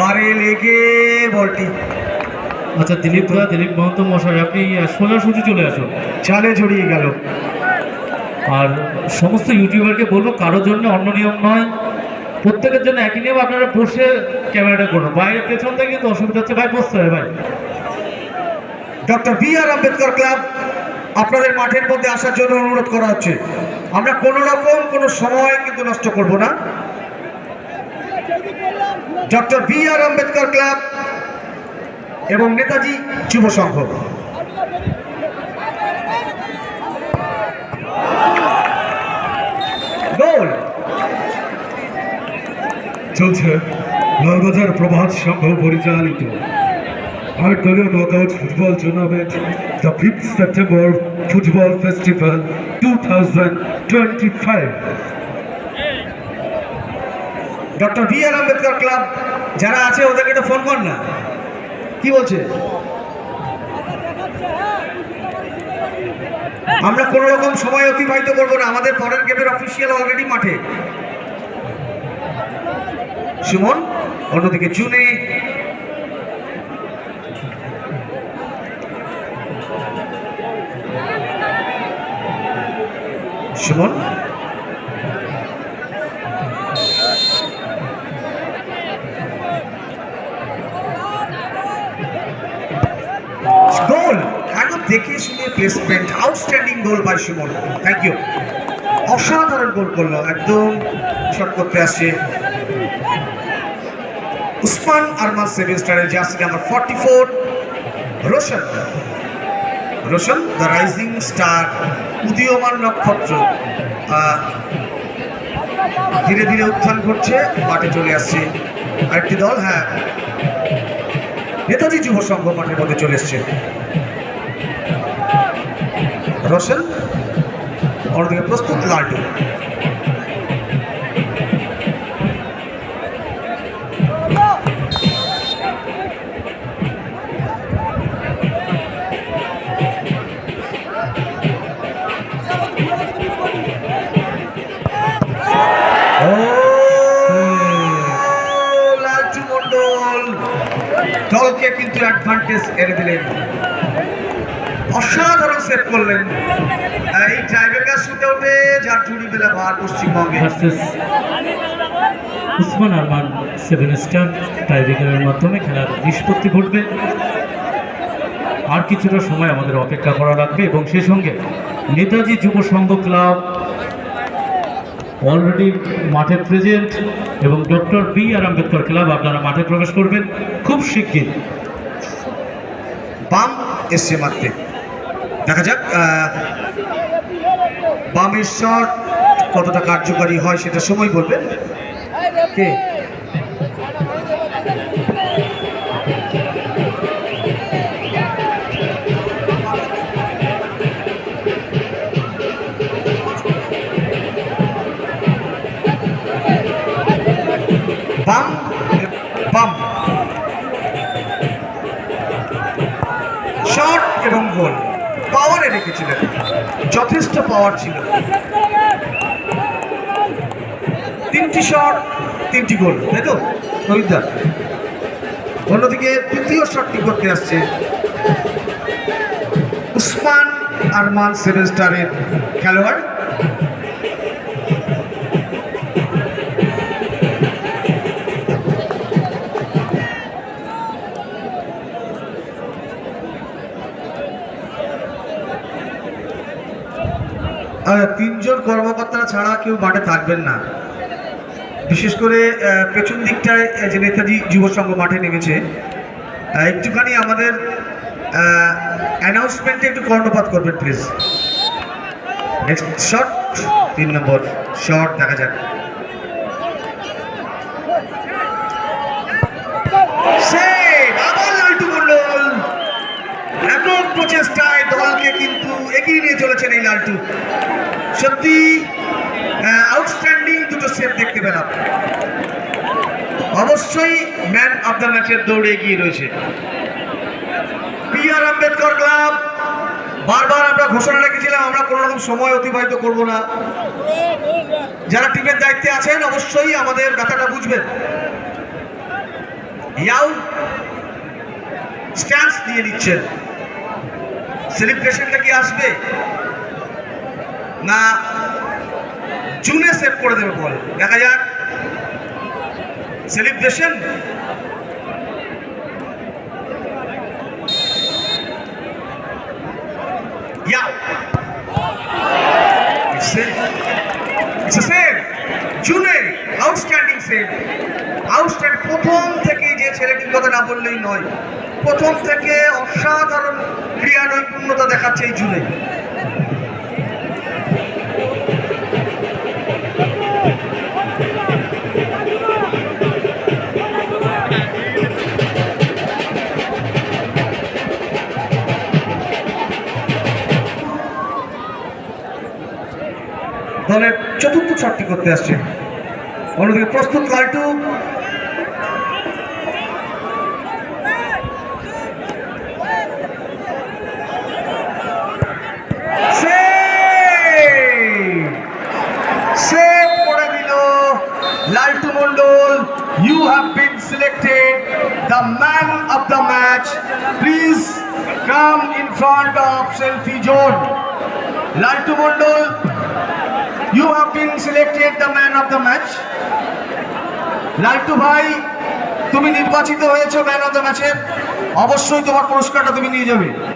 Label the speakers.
Speaker 1: বারে লেগে বলটি।
Speaker 2: আচ্ছা দিলীপ দা দিলীপ মহন্ত মশাই আপনি সোজাসুজি চলে আসুন।
Speaker 1: চালে জড়িয়ে গেল।
Speaker 2: আর সমস্ত ইউটিউবারকে বলব কারোর জন্য অন্য নিয়ম নয়। প্রত্যেকের জন্য একই নিয়ম আপনারা বসে ক্যামেরাটা করুন। বাইরে পেছন থেকে কিন্তু অসুবিধা হচ্ছে। ভাই বসতে হবে ভাই।
Speaker 1: Doctor B R Ambedkar club আপনাদের মাঠের মধ্যে আসার জন্য অনুরোধ করা হচ্ছে। আমরা কোনো রকম কোনো সময় কিন্তু নষ্ট করব না। Doctor B R Ambedkar club এবং নেতাজি যুব সংঘ।
Speaker 3: চলছে লালবাজার প্রভাত সংঘ পরিচালিত। Football tournament the fifth September football festival two thousand twenty five
Speaker 1: doctor B R Ambedkar club, যারা আছে ওদেরকে তো ফোন কর না। কি বলছে? আমরা কোনো রকম সময় অতিবাহিত করব না, আমাদের পরের গেমের অফিসিয়াল অলরেডি মাঠে। সুমন, অন্যদিকে চুনে সুমন গোল একদম দেখে শুনে placement outstanding goal by Suman thank you অসাধারণ গোল করল, একদম শট করতে আসছে। উসমান আরমান সেভেন স্টারের jersey number forty four Roshan. Roshan the rising star উদীয়মান নক্ষত্র। ধীরে ধীরে উত্থান ঘটছে মাঠে চলে আসছে আরেকটি দল হ্যাঁ। নেতাজি যুব সংঘ মাঠের মধ্যে চলে এসছে। রোশন অন্যদিকে প্রস্তুত লাল্টু দলকে কিন্তু অ্যাডভান্টেজ এনে দিলেন। অসাধারণ সেভ করলেন। এই ট্রাইবেকার শুতে উঠে যার জুড়ি বেলা ভার পশ্চিমবঙ্গে।
Speaker 2: উসমান আরমান সেভেন স্টার টাইব্রেকারের মাধ্যমে খেলার নিষ্পত্তি ঘটবে। আর কিছুটা সময় আমাদের অপেক্ষা করা লাগবে এবং সেই সঙ্গে নেতাজি যুব সংঘ ক্লাব অলরেডি মাঠে প্রেজেন্ট এবং doctor B R Ambedkar club আপনারা মাঠে প্রবেশ করবেন। খুব শিগগির।
Speaker 1: বাম এসছে মারতে দেখা যাক বামের কতটা কার্যকারী হয় সেটা সময় বলবে। কে? বাম এবং গোল। পাওয়ারে রেখেছিলেন। যথেষ্ট পাওয়ার ছিল। তিনটি শট তিনটি গোল তাই তো? রোহিতদা অন্যদিকে তৃতীয় শটটি করতে আসছে উসমান আরমান সেভেন স্টারের খেলোয়াড়। তিনজন কর্মকর্তা ছাড়া কেউ মাঠে থাকবেন না। বিশেষ করে পেছন দিকটায় যে নেতাজি যুব সংঘ মাঠে নেমেছে একটুখানি আমাদের অ্যানাউন্সমেন্টে একটু কর্ণপাত করবেন প্লিজ নেক্সট শট তিন নম্বর শর্ট দেখা যাক Save! আবার লালটু মণ্ডল একক প্রচেষ্টায় দলকে কিন্তু এগিয়ে নিয়ে চলেছেন এই লালটু। সত্যি আউটস্ট্যান্ডিং দুটো সেভ দেখতে পেলাম। অবশ্যই ম্যান অফ দ্য ম্যাচের দৌড়ে এগিয়ে রয়েছে। পি আম্বেদকর ক্লাব বারবার আমরা ঘোষণা রেখেছিলাম, আমরা কোনো রকম সময় অতিবাহিত করব না। যারা টিমের দায়িত্বে আছেন, অবশ্যই আমাদের ব্যথাটা বুঝবেন। ইয়াও স্ট্যান্স দিয়ে নিচ্ছেন। সেলিব্রেশনটা কি আসবে? না, জুনে সেভ করে দেবে বল। দেখা যাক। সেলিব্রেশন. জুনে আউটস্ট্যান্ডিং সেভ আউটস্ট্যান্ড প্রথম থেকে ছেলেটির কথা না বললেই নয়। প্রথম থেকে অসাধারণ ক্রিয়া নৈপুণ্যতা দেখাচ্ছে এই জুনে দলের চতুর্থ ছটটি করতে আসছে অন্যদিকে প্রস্তুত লালটু Save! Save করে দিল Laltu you have been selected the man of the match please come in front of selfie zone Laltu Mondal you have been selected the man of the match Laltu ভাই তুমি নির্বাচিত হয়েছো man of the ম্যাচের অবশ্যই তোমার পুরস্কারটা তুমি নিয়ে যাবে।